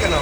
কেন